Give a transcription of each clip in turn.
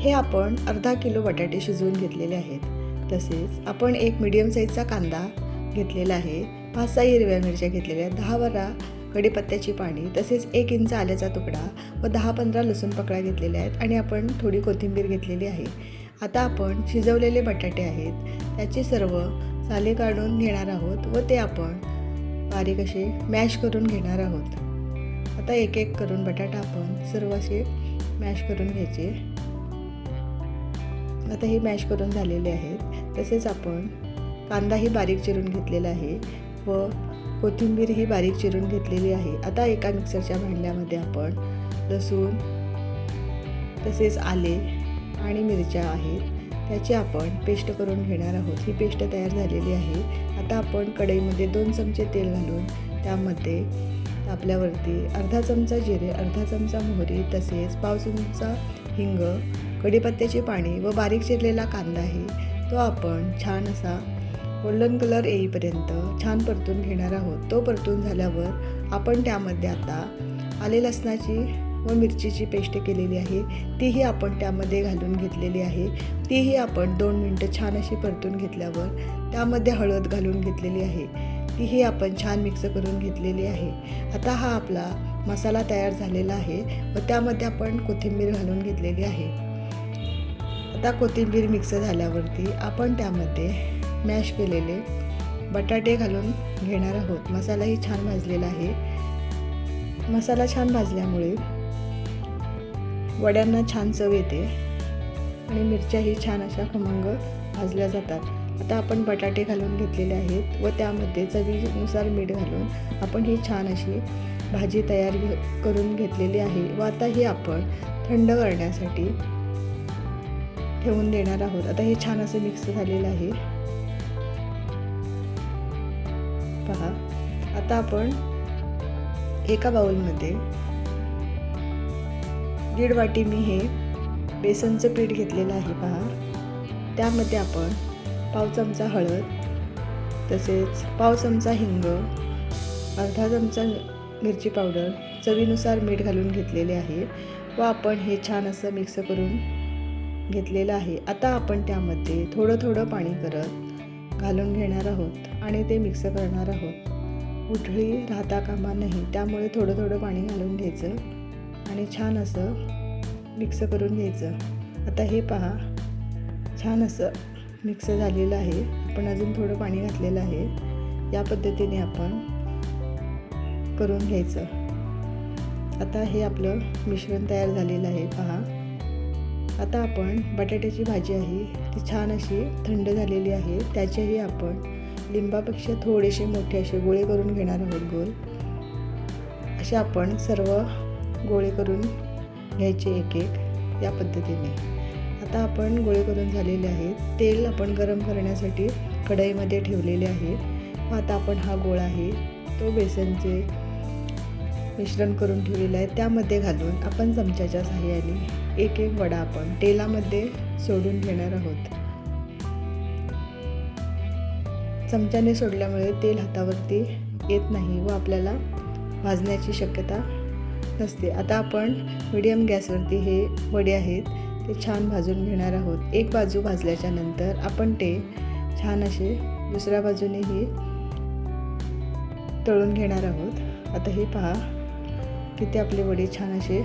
हे आपण अर्धा किलो बटाटे शिजवून घेतलेले आहेत. तसेच आपण एक मिडियम साईजचा कांदा घेतलेला आहे. पाच सहा हिरव्या मिरच्या घेतलेल्या आहेत. दहा बारा कढीपत्त्याची पाणी तसेच एक इंच आल्याचा तुकडा व दहा पंधरा लसूण पकडा घेतलेल्या आहेत आणि आपण थोडी कोथिंबीर घेतलेली आहे. आता आपण शिजवलेले बटाटे आहेत. त्याचे सर्व साले काढून घेणार आहोत व ते आपण बारीक असे मॅश करून घेणार आहोत. आता एक एक करून बटाटा आपण सर्व असे मॅश करून घ्यायचे. आता हे मॅश करून झालेले आहेत. तसेच आपण कांदाही बारीक चिरून घेतलेला आहे व कोथिंबीर ही बारीक चिरून घेतलेली आहे. आता एका मिक्सरच्या भांड्यामध्ये आपण लसूण तसेच आले आणि मिरच्या आहेत. त्याची आपण पेस्ट करून घेणार आहोत. ही पेस्ट तयार झालेली आहे. आता आपण कढईमध्ये दोन चमचे तेल घालून त्यामध्ये आपल्यावरती. अर्धा चमचा जिरे अर्धा चमचा मोहरी तसेच पाव चमचा हिंग कढीपत्त्याचे पाणी व बारीक चिरलेला कांदा आहे तो आपण छान असा गोल्डन कलर येईपर्यंत छान परतून घेणार आहोत. तो परतून झाल्यावर आपण त्यामध्ये आता आले लसणाची व मिरचीची पेस्ट केलेली आहे. तीही आपण त्यामध्ये घालून घेतलेली आहे. तीही आपण दोन मिनटं छान अशी परतून घेतल्यावर त्यामध्ये हळद घालून घेतलेली आहे. तीही आपण छान मिक्स करून घेतलेली आहे. आता हा आपला मसाला तयार झालेला आहे व त्यामध्ये आपण कोथिंबीर घालून घेतलेली आहे. आता कोथिंबीर मिक्स झाल्यावरती आपण त्यामध्ये मॅश केलेले बटाटे घालून घेणार आहोत. मसालाही छान भाजलेला आहे. मसाला छान भाजल्यामुळे वड्यांना छान चव येते आणि मिरच्याही छान अशा खमंग भाजल्या जातात. आता आपण बटाटे घालून घेतलेले आहेत व त्यामध्ये चवीनुसार मीठ घालून आपण ही छान अशी भाजी तयार करून घेतलेली आहे व आता ही आपण थंड करण्यासाठी ठेवून देणार आहोत. आता हे छान असं मिक्स झालेलं आहे. पहा आता आपण एका बाउलमध्ये दीड वाटी मी हे बेसनचं पीठ घेतलेलं आहे पहा. त्यामध्ये आपण पाव चमचा हळद तसेच पाव चमचा हिंग अर्धा चमचा मिरची पावडर चवीनुसार मीठ घालून घेतलेले आहे व आपण हे छान असं मिक्स करून घेतलेलं आहे. आता आपण त्यामध्ये थोडं थोडं पाणी करत घालून घेणार आहोत आणि ते मिक्स करणार आहोत. उठळी राहता कामा नाही त्यामुळे थोडं थोडं पाणी घालून घ्यायचं आणि छान असं मिक्स करून घ्यायचं. आता हे पहा छान असं मिक्स झालेलं आहे. आपण अजून थोडं पाणी घातलेलं आहे. या पद्धतीने आपण करून घ्यायचं. आता हे आपलं मिश्रण तयार झालेलं आहे पहा. आता आपण बटाट्याची भाजी आहे ती छान अशी थंड झालेली आहे. त्याचेही आपण लिंबापेक्षा थोडेसे मोठे असे गोळे करून घेणार आहोत गोल. असे आपण सर्व गोळे करून घ्यायचे एक एक या पद्धतीने. आता आपण गोळे करून झालेले आहेत. तेल आपण गरम करण्यासाठी कढईमध्ये ठेवलेले आहे. आता आपण हा गोळा आहे तो बेसनचे मिश्रण करून ठेवलेलं आहे. त्यामध्ये घालून आपण चमच्याच्या सहाय्याने एक एक वडा आपण तेलामध्ये सोडून घेणार आहोत. चमच्याने सोडल्यामुळे तेल हातावरती येत नाही व आपल्याला भाजण्याची शक्यता नसते. आता आपण मीडियम गॅसवरती हे वडे आहेत. ते छान भाजून घेणार आहोत. एक बाजू भाजल्याच्या नंतर आपण ते छान असे दुसऱ्या बाजूनेही तळून घेणार आहोत. आता हे पहा किती आपले वडे छान असे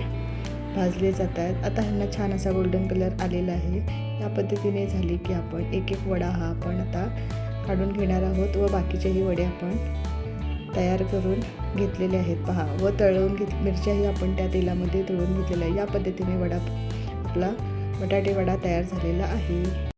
भाजले जात आहेत आता ह्यांना छान असा गोल्डन कलर आलेला आहे. या पद्धतीने झाली की आपण एक एक वडा हा आपण आता काढून घेणार आहोत व बाकीचेही वडे आपण तयार करून घेतलेले आहेत. पहा व तळून घेत मिरच्याही आपण त्या तेलामध्ये तळून घेतलेल्या आहे या पद्धतीने वडा आपला बटाटे वडा तयार झालेला आहे.